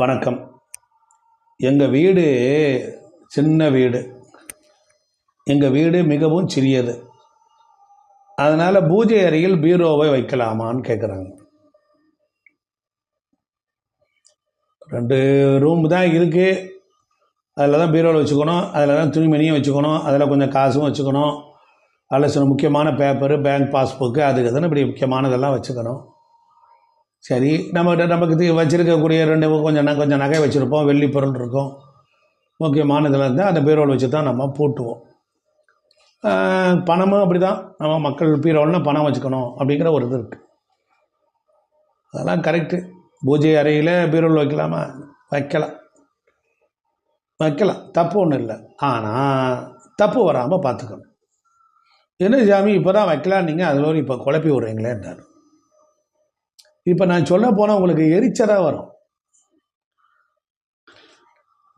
வணக்கம். எங்கள் வீடு சின்ன வீடு. எங்கள் வீடு மிகவும் சிறியது. அதனால் பூஜை அறையில் பீரோவை வைக்கலாமான்னு கேட்குறாங்க ரெண்டு ரூம் தான் இருக்குது அதில் தான் பீரோவில் வச்சுக்கணும். அதில் தான் துணிமணியும் வச்சுக்கணும். அதில் கொஞ்சம் காசும் வச்சுக்கணும். அதில் சில முக்கியமான பேப்பரு பேங்க் பாஸ்புக்கு அதுக்கு தானே இப்படி முக்கியமானதெல்லாம் வச்சுக்கணும். சரி நம்ம நமக்கு இது ரெண்டு கொஞ்சம் கொஞ்சம் நகை வச்சுருப்போம் வெள்ளி பொருள் இருக்கும். முக்கியமானதில் இருந்தால் அந்த பீரோவில் வச்சு தான் நம்ம பூட்டுவோம். பணமும் அப்படி தான் நம்ம மக்கள் பீரோல்னா பணம் வச்சுக்கணும் அப்படிங்கிற ஒரு இது இருக்குது அதெல்லாம் கரெக்டு பூஜை அறையில் பீரோல் வைக்கலாமா? வைக்கலாம் வைக்கலாம் தப்பு ஒன்றும் இல்லை. ஆனால் தப்பு வராமல் பார்த்துக்கணும். என்ன சாமி இப்போ தான் வைக்கலாம் நீங்கள் அதில் இப்போ குழப்பி விட்றீங்களேன்றார். இப்போ நான் சொல்ல போனால் உங்களுக்கு எரிச்சலாக வரும்.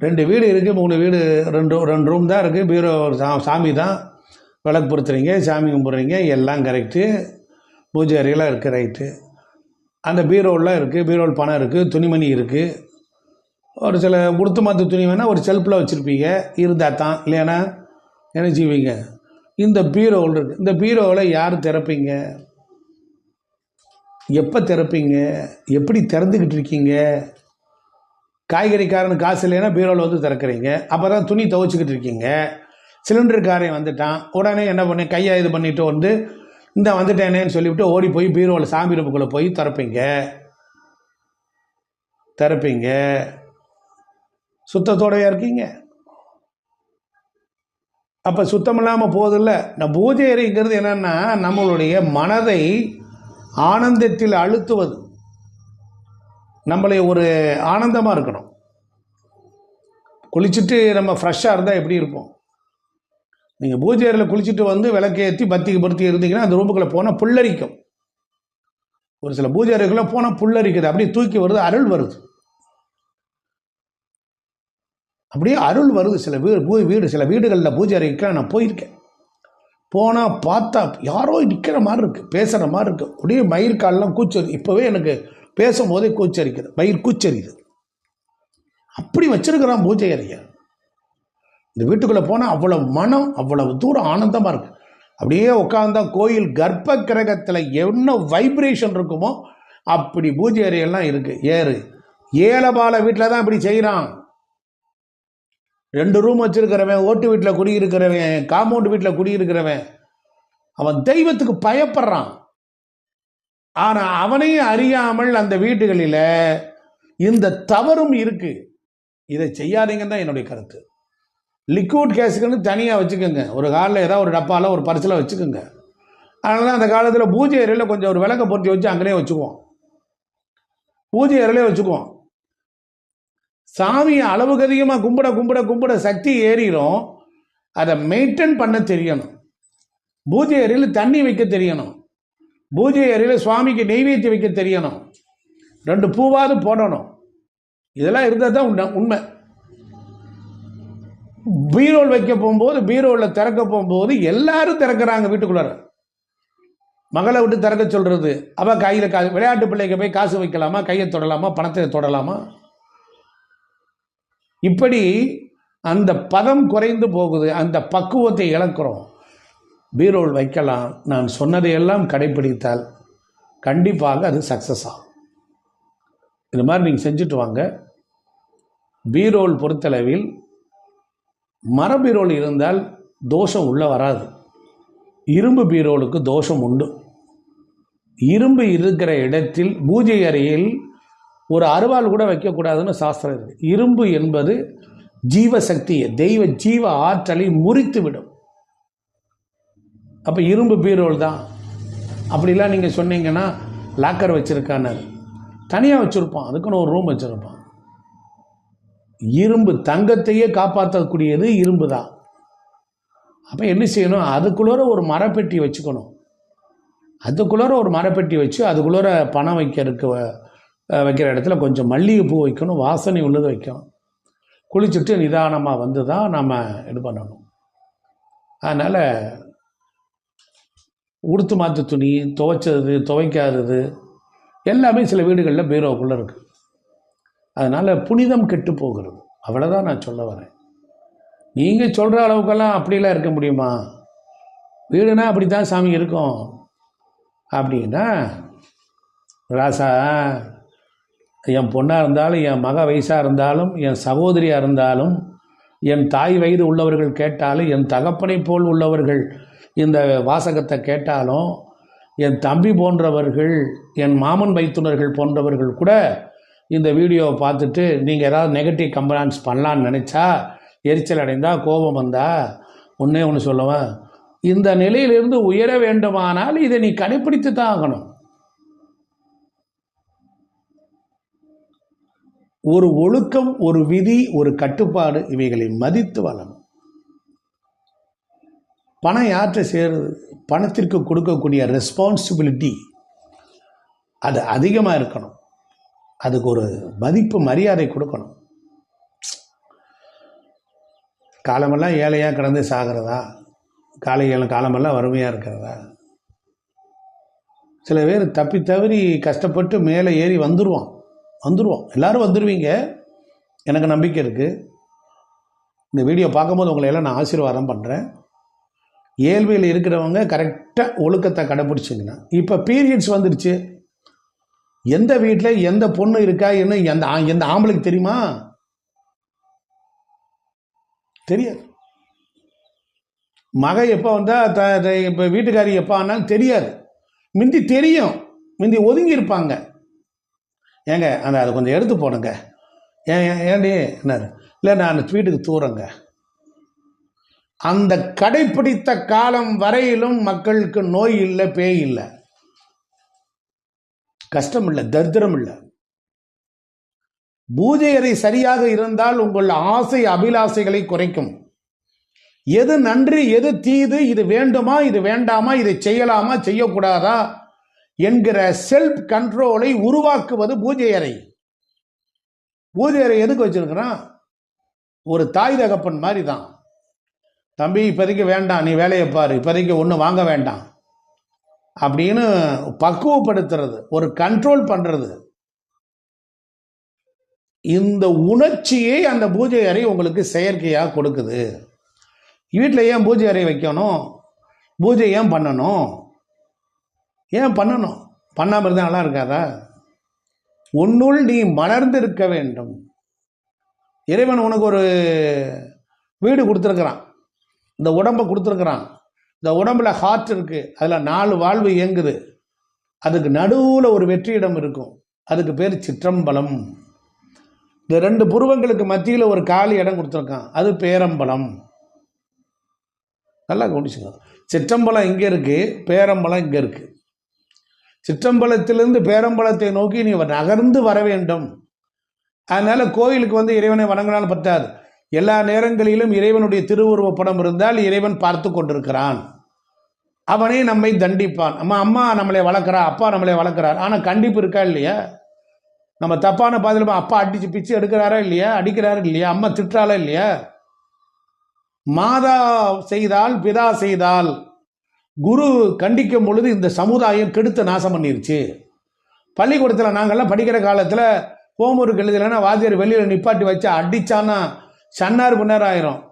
ரெண்டு வீடு இருக்குது மூணு வீடு ரெண்டு ரெண்டு ரூம் தான் இருக்குது பீரோ சா சாமி தான். விளக்கு பொறுத்துறீங்க சாமி கும்பிட்றீங்க எல்லாம் கரெக்டு பூஜை அறையெல்லாம் இருக்குது ரைட்டு அந்த பீரோலாம் இருக்குது பீரோல் பணம் இருக்குது துணிமணி இருக்குது ஒரு சில கொடுத்து மாற்று துணி வேணால் ஒரு செல்ஃபில் வச்சுருப்பீங்க. இருந்தால் தான் இல்லைன்னா என்ன செய்வீங்க? இந்த பீரோவில் இருக்குது இந்த பீரோவில் யார் திறப்பீங்க? எப்போ திறப்பீங்க? எப்படி திறந்துக்கிட்டு இருக்கீங்க? காய்கறிக்காரன் காசு இல்லைன்னா பீரோவில் வந்து திறக்கிறீங்க. அப்போ தான் துணி துவைச்சிக்கிட்டு இருக்கீங்க. சிலிண்டருக்காரன் வந்துட்டான். உடனே என்ன பண்ணி? கையை இது பண்ணிட்டு வந்து இந்த வந்துட்டேனேன்னு சொல்லிவிட்டு ஓடி போய் பீரோவில் சாமி ரூபுக்குள்ளே போய் திறப்பீங்க. திறப்பீங்க. சுத்தத்தோடையாக இருக்கீங்க. அப்போ சுத்தம் இல்லாமல் போதில்லை நான் பூஜை அறைங்கிறது என்னென்னா நம்மளுடைய மனதை ஆனந்தத்தில் அழுத்துவது. நம்மளை ஒரு ஆனந்தமாக இருக்கணும். குளிச்சுட்டு நம்ம ஃப்ரெஷ்ஷாக இருந்தால் எப்படி இருப்போம்? நீங்கள் பூஜை அறையில் குளிச்சுட்டு வந்து விளக்கேற்றி பத்திக்கு பொருத்தி இருந்தீங்கன்னா அந்த ரூமுக்குள்ளே போனால் புல்லரிக்கும். ஒரு சில பூஜை அறைக்குள்ளே போனால் புல்லரிக்குது. அப்படியே தூக்கி வருது அருள் வருது. அப்படியே அருள் வருது. சில வீடு பூ- வீடு சில வீடுகளில் பூஜை அறைக்கெல்லாம் நான் போயிருக்கேன். போனால் பார்த்தா யாரோ நிற்கிற மாதிரி இருக்குது பேசுகிற மாதிரி இருக்குது அப்படியே மயிர் கால்லாம் கூச்சரி இப்போவே எனக்கு பேசும்போதே கூச்சரிக்குது. மயிர் கூச்சரிது அப்படி வச்சிருக்கிறான் பூஜை அறையை இந்த வீட்டுக்குள்ளே போனால் அவ்வளவு மனம் அவ்வளவு தூரம் ஆனந்தமாக இருக்குது அப்படியே உட்காந்தா கோயில் கர்ப்ப கிரகத்தில் என்ன வைப்ரேஷன் இருக்குமோ அப்படி பூஜை அறையெல்லாம் இருக்குது ஏறு. ஏலபால வீட்டில் தான் இப்படி செய்கிறான் ரெண்டு ரூம் வச்சிருக்கிறவன் ஓட்டு வீட்டில் குடியிருக்கிறவன் காம்பவுண்ட் வீட்டில் குடியிருக்கிறவன் அவன் தெய்வத்துக்கு பயப்படுறான். ஆனால் அவனையும் அறியாமல் அந்த வீடுகளில் இந்த தவறும் இருக்கு. இதை செய்யாதீங்கன்னு தான் என்னுடைய கருத்து. லிக்விட் கேஸுக்குன்னு தனியாக வச்சுக்கோங்க. ஒரு காலில் ஏதாவது ஒரு டப்பாவில் ஒரு பரிசில் வச்சுக்கோங்க. அதனால தான் அந்த காலத்தில் பூஜை அறையில் கொஞ்சம் ஒரு விளக்க பொருத்தி வச்சு அங்கேயே வச்சுக்குவோம். பூஜை அறையிலே வச்சுக்குவோம். சாமியை அளவுக்கு அதிகமாக கும்பிட கும்பிட கும்பிட சக்தி ஏறிடும். அதை மெயின்டைன் பண்ண தெரியணும். பூஜை அறையில் தண்ணி வைக்க தெரியணும். பூஜை அறையில் சுவாமிக்கு நெய்வேத்தி வைக்க தெரியணும். ரெண்டு பூவாவது போடணும். இதெல்லாம் இருந்தால் தான் உண்மை உண்மை. பீரோல் வைக்க போகும்போது பீரோவில் திறக்க போகும்போது எல்லாரும் திறக்கிறாங்க வீட்டுக்குள்ளார. மகளை விட்டு திறக்க சொல்கிறது அவள் கையில் கா விளையாட்டு பிள்ளைக்கு போய் காசு வைக்கலாமா கையை தொடலாமா பணத்தை தொடலாமா? இப்படி அந்த பதம் குறைந்து போகுது அந்த பக்குவத்தை இழக்கிறோம். பீரோல் வைக்கலாம். நான் சொன்னதையெல்லாம் கடைப்பிடித்தால் கண்டிப்பாக அது சக்ஸஸ் ஆகும். இது மாதிரி நீங்கள் செஞ்சுட்டு வாங்க. பீரோல் பொறுத்தளவில் மர பீரோல் இருந்தால் தோஷம் உள்ளே வராது. இரும்பு பீரோலுக்கு தோஷம் உண்டு. இரும்பு இருக்கிற இடத்தில் பூஜை அறையில் ஒரு அருவாள் கூட வைக்கக்கூடாதுன்னு சாஸ்திரம் இருக்கு இரும்பு என்பது ஜீவசக்தியை. தெய்வ ஜீவ ஆற்றலை முறித்து விடும் அப்போ இரும்பு பீரோல் தான். அப்படிலாம் நீங்கள் சொன்னீங்கன்னா லாக்கர் வச்சுருக்கான்னு தனியாக வச்சுருப்பான். அதுக்குன்னு ஒரு ரூம் வச்சுருப்பான். இரும்பு தங்கத்தையே காப்பாற்றக்கூடியது இரும்பு தான். அப்போ என்ன செய்யணும்? அதுக்குள்ளார ஒரு மரப்பெட்டி வச்சுக்கணும். அதுக்குள்ளார ஒரு மரப்பெட்டி வச்சு அதுக்குள்ளார பணம் வைக்கிறதுக்கு வைக்கிற இடத்துல கொஞ்சம் மல்லிகைப்பூ வைக்கணும் வாசனை உள்ளது வைக்கணும். குளிச்சுட்டு நிதானமாக வந்து தான் நம்ம இது பண்ணணும். அதனால் உடுத்து மாற்று துணி துவைச்சது துவைக்காதது எல்லாமே சில வீடுகளில் பீரோவுக்குள்ளே இருக்குது அதனால் புனிதம் கெட்டு போகிறது. அவ்வளோதான் நான் சொல்ல வரேன். நீங்கள் சொல்கிற அளவுக்கெல்லாம் அப்படிலாம் இருக்க முடியுமா? வீடுனா அப்படி தான் சாமி இருக்கும். அப்படின்னா ராசா என் பொண்ணாக இருந்தாலும் என் மக வயசாக இருந்தாலும் என் சகோதரியாக இருந்தாலும் என் தாய் வயது உள்ளவர்கள் கேட்டாலும் என் தகப்பனை போல் உள்ளவர்கள் இந்த வாசகத்தை கேட்டாலும் என் தம்பி போன்றவர்கள் என் மாமன் வைத்துனர்கள் போன்றவர்கள் கூட இந்த வீடியோவை பார்த்துட்டு நீங்கள் ஏதாவது நெகட்டிவ் கம்பலான்ஸ் பண்ணலான்னு நினச்சா எரிச்சல் அடைந்தால் கோபம் வந்தா ஒன்றே ஒன்று சொல்லுவேன். இந்த நிலையிலிருந்து உயர வேண்டுமானால் இதை நீ கடைப்பிடித்து தான் ஆகணும். ஒரு ஒழுக்கம் ஒரு விதி ஒரு கட்டுப்பாடு இவைகளை மதித்து வளரணும் பணம் யார்கிட்ட சேருது? பணத்திற்கு கொடுக்கக்கூடிய ரெஸ்பான்சிபிலிட்டி அது அதிகமாக இருக்கணும். அதுக்கு ஒரு மதிப்பு மரியாதை கொடுக்கணும். காலமெல்லாம் ஏழையாக கிடந்து சாகிறதா? காலை ஏழை காலமெல்லாம் வறுமையாக இருக்கிறதா? சில பேர் தப்பி தவறி கஷ்டப்பட்டு மேலே ஏறி வந்துடுவான் வந்துடுவோம் எல்லாரும் வந்துடுவீங்க எனக்கு நம்பிக்கை இருக்குது இந்த வீடியோ பார்க்கும்போது உங்களை எல்லாம் நான் ஆசீர்வாதம் பண்ணுறேன் இயல்பையில் இருக்கிறவங்க கரெக்டாக ஒழுக்கத்தை கடைப்பிடிச்சிங்கன்னா இப்போ பீரியட்ஸ் வந்துடுச்சு எந்த வீட்டில் எந்த பொண்ணு இருக்கா என்ன எந்த ஆ- எந்த ஆம்பளைக்கு தெரியுமா? தெரியாது. மக எப்போ வந்தால் த த- இப்போ வீட்டுக்காரி எப்போ ஆனாலும் தெரியாது. முந்தி தெரியும். முந்தி ஒதுங்கி இருப்பாங்க ஏங்க அந்த அதை கொஞ்சம் எடுத்து போடுங்க. ஏன் ஏன் ஏண்டி? என்னாரு இல்லை நான் வீட்டுக்கு தூரங்க. அந்த கடைப்பிடித்த காலம் வரையிலும் மக்களுக்கு நோய் இல்லை பேய் இல்லை. கஷ்டம் இல்லை தரித்திரம் இல்லை. பூஜை அறை சரியாக இருந்தால் உங்கள் ஆசை அபிலாசைகளை குறைக்கும். எது நன்றி எது தீது இது வேண்டுமா இது வேண்டாமா இதை செய்யலாமா செய்யக்கூடாதா? என்கிற செல்ஃப் கண்ட்ரோலை உருவாக்குவது பூஜை அறை. பூஜை அறை எதுக்கு வச்சிருக்கிறான் ஒரு தாய் தகப்பன் மாதிரி தான் தம்பி இப்போதைக்கு வேண்டாம் நீ வேலையை பாரு இப்போதைக்கு ஒன்று வாங்க வேண்டாம். அப்படின்னு பக்குவப்படுத்துறது ஒரு கண்ட்ரோல் பண்ணுறது இந்த உணர்ச்சியை அந்த பூஜை அறை உங்களுக்கு செயற்கையாக கொடுக்குது. வீட்டில் ஏன் பூஜை அறை வைக்கணும்? பூஜை ஏன் பண்ணணும்? ஏன் பண்ணணும்? பண்ணாமல் இருந்தால் நல்லா இருக்காதா? உன்னுள் நீ மலர்ந்து இருக்க வேண்டும். இறைவன் உனக்கு ஒரு வீடு கொடுத்துருக்குறான். இந்த உடம்பை கொடுத்துருக்குறான். இந்த உடம்புல ஹார்ட் இருக்குது அதில் நாலு வாழ்வு இயங்குது. அதுக்கு நடுவில் ஒரு வெற்றியிடம் இருக்கும். அதுக்கு பேர் சிற்றம்பலம். இந்த ரெண்டு புருவங்களுக்கு மத்தியில் ஒரு காலி இடம் கொடுத்துருக்கான். அது பேரம்பலம். நல்லா கவனிச்சுங்க சிற்றம்பலம் இங்கே இருக்குது பேரம்பலம் இங்கே இருக்குது சிற்றம்பலத்திலிருந்து பேரம்பலத்தை நோக்கி நீ நகர்ந்து வர வேண்டும். அதனால கோயிலுக்கு வந்து இறைவனை வணங்கினால் பத்தாது. எல்லா நேரங்களிலும் இறைவனுடைய திருவுருவ படம் இருந்தால் இறைவன் பார்த்து கொண்டிருக்கிறான். அவனே நம்மை தண்டிப்பான். நம்ம அம்மா நம்மளை வளர்க்குறா அப்பா நம்மளை வளர்க்குறார். ஆனால் கண்டிப்பு இருக்கா இல்லையா? நம்ம தப்பான பாதையில் அப்பா அடிச்சு பிச்சு எடுக்கிறாரா இல்லையா? அடிக்கிறாரா இல்லையா? அம்மா திட்டுறாளா இல்லையா? மாதா செய்தால் பிதா செய்தால் குரு கண்டிக்கும் பொழுது இந்த சமுதாயம் கெடுத்து நாசம் பண்ணிருச்சு. பள்ளிக்கூடத்தில் நாங்கள்லாம் படிக்கிற காலத்தில் ஹோம்ஒர்க் எழுதலைன்னா வாத்தியார் வெளியில் நிப்பாட்டி வச்சு அடிச்சானா சன்னார் பின்னார் ஆயிரும்.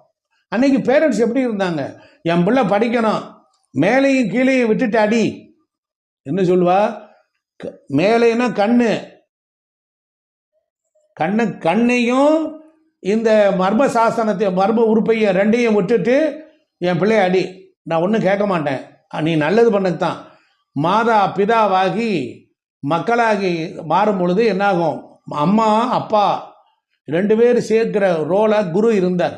அன்னைக்கு பேரண்ட்ஸ் எப்படி இருந்தாங்க? என் பிள்ளை படிக்கணும். மேலையும் கீழேயும் விட்டுட்டு அடி. என்ன சொல்லுவா? க- கண்ணு. கண்ணு கண்ணையும் இந்த மர்ம சாசனத்தை மர்ம உறுப்பையும் ரெண்டையும் விட்டுட்டு என் பிள்ளைய அடி. நான் ஒன்றும் கேட்க மாட்டேன். நீ நல்லது பண்ணத்தான். மாதா பிதாவாகி மக்களாகி மாறும் பொழுது என்னாகும்? அம்மா அப்பா ரெண்டு பேர் சேர்க்கிற ரோலை குரு இருந்தார்.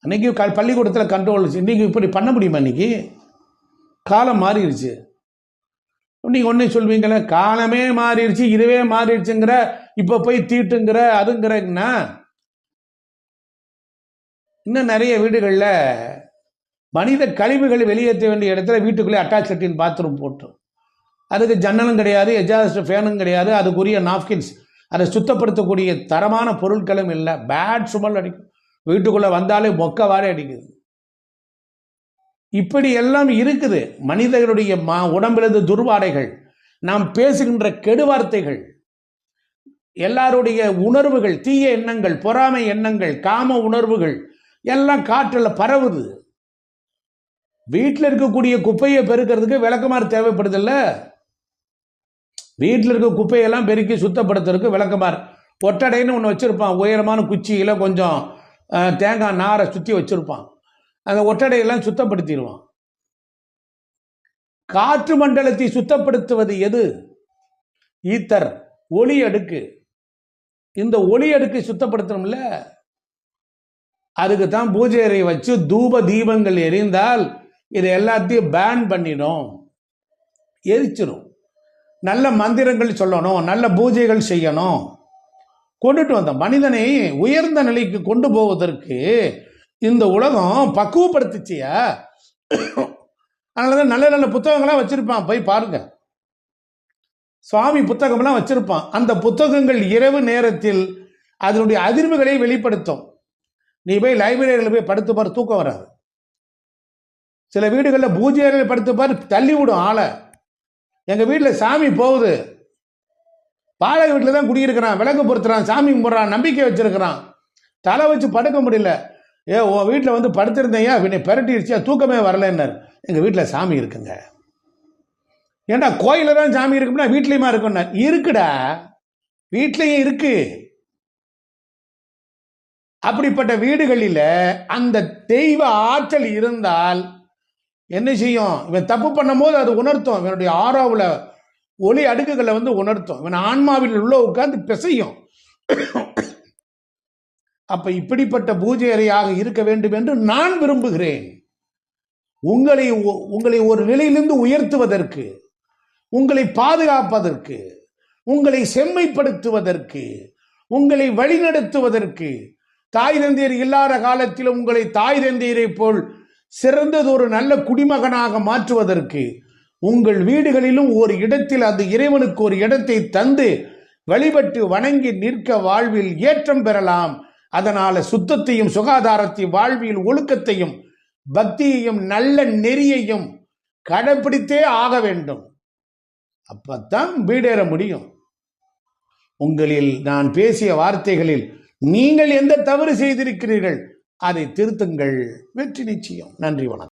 அன்னைக்கு க பள்ளிக்கூடத்தில் கண்ட்ரோல் இன்னைக்கு இப்படி பண்ண முடியுமா இன்னைக்கு? காலம் மாறிடுச்சு. நீங்கள் ஒன்றே சொல்வீங்களே காலமே மாறிடுச்சு இதுவே மாறிடுச்சுங்கிற இப்போ போய் தீட்டுங்கிற அதுங்கிறன்னா இன்னும் நிறைய வீடுகளில் மனித கழிவுகள் வெளியேற்ற வேண்டிய இடத்துல வீட்டுக்குள்ளே அட்டாச் லெட்டின் பாத்ரூம் போட்டோம் அதுக்கு ஜன்னலும் கிடையாது எஜாஸ்ட் ஃபேனும் கிடையாது அதுக்குரிய நாப்கின்ஸ் அதை சுத்தப்படுத்தக்கூடிய தரமான பொருட்களும் இல்லை. பேட் சுமல் அடிக்கும். வீட்டுக்குள்ளே வந்தாலே மொக்கவாரே அடிக்குது. இப்படி எல்லாம் இருக்குது. மனிதர்களுடைய மா உடம்பிலிருந்து துர்வாடைகள். நாம் பேசுகின்ற கெடுவார்த்தைகள் எல்லாருடைய உணர்வுகள் தீய எண்ணங்கள் பொறாமை எண்ணங்கள் காம உணர்வுகள் எல்லாம் காற்றில் பரவுது. வீட்டில் இருக்கக்கூடிய குப்பையை பெருக்கிறதுக்கு விளக்கமாறு தேவைப்படுதில்ல? வீட்டில் இருக்க குப்பையெல்லாம் பெருக்கி சுத்தப்படுத்துறதுக்கு விளக்கமாறு. ஒட்டடைன்னு ஒன்று வச்சுருப்பான். உயரமான குச்சியில் கொஞ்சம் தேங்காய் நாரை சுற்றி வச்சுருப்பான். அந்த ஒட்டடையெல்லாம் சுத்தப்படுத்திடுவான். காற்று மண்டலத்தை சுத்தப்படுத்துவது எது? ஈத்தர் ஒளி அடுக்கு. இந்த ஒளி அடுக்கை சுத்தப்படுத்தணும்ல? அதுக்கு தான் பூஜை அறை வச்சு தூப தீபங்கள் எரிந்தால் இதை எல்லாத்தையும் பேன் பண்ணிடும். எரிச்சிடும் நல்ல மந்திரங்கள் சொல்லணும் நல்ல பூஜைகள் செய்யணும். கொண்டுட்டு வந்த மனிதனை உயர்ந்த நிலைக்கு கொண்டு போவதற்கு இந்த உலகம் பக்குவப்படுத்துச்சியா? அதனால தான் நல்ல நல்ல புத்தகங்களாம் வச்சிருப்பான். போய் பாருங்க. சுவாமி புத்தகம்லாம் வச்சிருப்பான். அந்த புத்தகங்கள் இரவு நேரத்தில் அதனுடைய அதிர்வுகளை வெளிப்படுத்தும். நீ போய் லைப்ரரியில் போய் படுத்து பாரு தூக்கம் வராது. சில வீடுகளில் பூஜை அறையில் படுத்து பாரு தள்ளி விடும் ஆளை. எங்கள் வீட்டில் சாமி போகுது. வாடகை வீட்டில் தான் குடியிருக்கிறான் விளக்கு பொறுத்துறான் சாமி கும்பிட்றான் நம்பிக்கை வச்சிருக்கிறான். தலை வச்சு படுக்க முடியல. ஏ உன் வீட்டில் வந்து படுத்திருந்தேயா? என்னை பெரட்டிடுச்சியா தூக்கமே வரலன்னார். எங்கள் வீட்டில் சாமி இருக்குங்க. ஏன்டா கோயிலில் தான் சாமி இருக்கும்னா வீட்லேயுமா இருக்கும்னா? இருக்குடா. வீட்லேயும் இருக்கு. அப்படிப்பட்ட வீடுகளில் அந்த தெய்வ ஆற்றல் இருந்தால் என்ன செய்யும்? இவன் தப்பு பண்ணும்போது அது உணர்த்தும். இவனுடைய ஆறாவில் ஒளி அடுக்குகளை வந்து உணர்த்தும். இவன் ஆன்மாவில் உள்ள உட்கார்ந்து பிசையும். அப்ப இப்படிப்பட்ட பூஜை அறையாக இருக்க வேண்டும் என்று நான் விரும்புகிறேன். உங்களை உங்களை ஒரு நிலையிலிருந்து உயர்த்துவதற்கு உங்களை பாதுகாப்பதற்கு உங்களை செம்மைப்படுத்துவதற்கு உங்களை வழிநடத்துவதற்கு தாய் தந்தையர் இல்லாத காலத்தில் உங்களை தாய் தந்தையரை போல் சிறந்தது ஒரு நல்ல குடிமகனாக மாற்றுவதற்கு உங்கள் வீடுகளிலும் ஒரு இடத்தில் அந்த இறைவனுக்கு ஒரு இடத்தை தந்து வழிபட்டு வணங்கி நிற்க வாழ்வில் ஏற்றம் பெறலாம். அதனால சுத்தத்தையும் சுகாதாரத்தையும் வாழ்வியல் ஒழுக்கத்தையும் பக்தியையும் நல்ல நெறியையும் கடைபிடித்தே ஆக வேண்டும். அப்பத்தான் வீடேற முடியும். உங்களில் நான் பேசிய வார்த்தைகளில் நீங்கள் எந்த தவறு செய்திருக்கிறீர்கள்? அதை திருத்துங்கள். வெற்றி நிச்சயம். நன்றி வணக்கம்.